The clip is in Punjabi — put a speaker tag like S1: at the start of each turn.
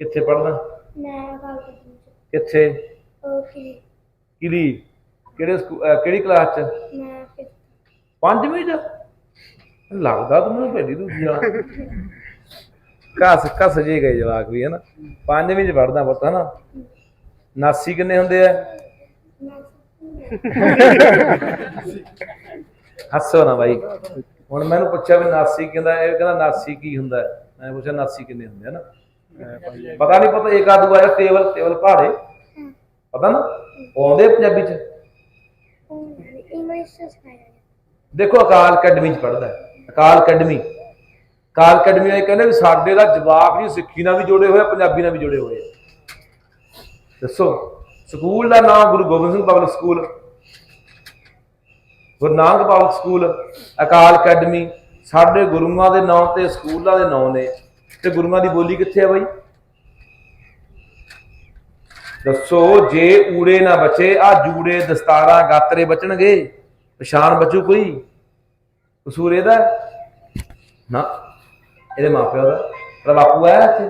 S1: ਕਿੱਥੇ ਪੜਦਾ
S2: ਮੈਂ
S1: ਕਿੱਥੇ?
S2: ਓਕੇ
S1: ਕਿਹੜੀ? ਕਿਹੜੇ ਸਕੂ- ਅਹ ਕਿਹੜੀ ਕਲਾਸ ਚ?
S2: ਮੈਂ ਫਿਰ
S1: ਪੰਜਵੀਂ ਚ? ਲੱਗਦਾ ਤੂੰ ਮੈਨੂੰ ਪਹਿਲੀ ਦੂਜੀ ਆ ਕਸ ਕਸ ਜੇ ਗਏ ਜਵਾਕ ਵੀ ਹੈ ਨਾ ਪੰਜਵੀਂ ਚ ਪੜਦਾ ਪੁੱਤ ਹੈ ਨਾ 79 ਕਿੰਨੇ ਹੁੰਦੇ ਆ?
S2: ਮੈਂ
S1: ਹੱਸੋ ਨਾ ਬਾਈ। ਹੁਣ ਮੈਨੂੰ ਪੁੱਛਿਆ ਵੀ 79 ਕਹਿੰਦਾ ਇਹ ਕਹਿੰਦਾ 79 ਕੀ ਹੁੰਦਾ? ਹੈ? ਮੈਂ ਪੁੱਛਿਆ 79 ਕਿੰਨੇ ਹੁੰਦੇ ਆ ਨਾ ਪਤਾ ਨਹੀਂ ਪਤਾ ਇੱਕ ਆਦੂ ਆਇਆ? ਟੇਬਲ ਟੇਬਲ ਪਹਾੜੇ। ਪਤਾ ਨਾ? ਆਉਂਦੇ ਪੰਜਾਬੀ ਚ।
S2: ਇੰਗਲਿਸ਼
S1: ਦੇਖੋ ਅਕਾਲ ਅਕੈਡਮੀ ਚ ਪੜਦਾ ਅਕਾਲ ਅਕੈਡਮੀ। ਅਕਾਲ ਅਕੈਡਮੀ ਵਾਲੇ ਕਹਿੰਦੇ ਵੀ ਸਾਡੇ ਦਾ ਜਵਾਬ ਜੀ ਸਿੱਖੀ ਨਾਲ ਵੀ ਜੁੜੇ ਹੋਏ ਪੰਜਾਬੀ ਨਾਲ ਵੀ ਜੁੜੇ ਹੋਏ ਦੱਸੋ ਸਕੂਲ ਦਾ ਨਾਮ Guru Gobind Singh public school. Guru Nanak public school. Akal academy. ਸਾਡੇ ਗੁਰੂਆਂ ਦੇ ਨਾਂ ਤੇ ਸਕੂਲਾਂ ਦੇ ਨਾਂ ਨੇ। ਤੇ ਗੁਰੂਆਂ ਦੀ ਬੋਲੀ ਕਿੱਥੇ ਆ ਬਾਈ? ਦੱਸੋ, ਜੇ ਊੜੇ ਨਾ ਬਚੇ, ਆ ਜੂੜੇ, ਦਸਤਾਰਾਂ, ਗਾਤਰੇ ਬਚਣਗੇ। ਪਛਾਣ ਬਚੂ ਕੋਈ? ਕਸੂਰ ਇਹਦਾ ਨਾ, ਇਹਦੇ ਮਾਪਿਓ ਦਾ। ਤੇਰਾ ਬਾਪੂ ਆਇਆ ਇੱਥੇ?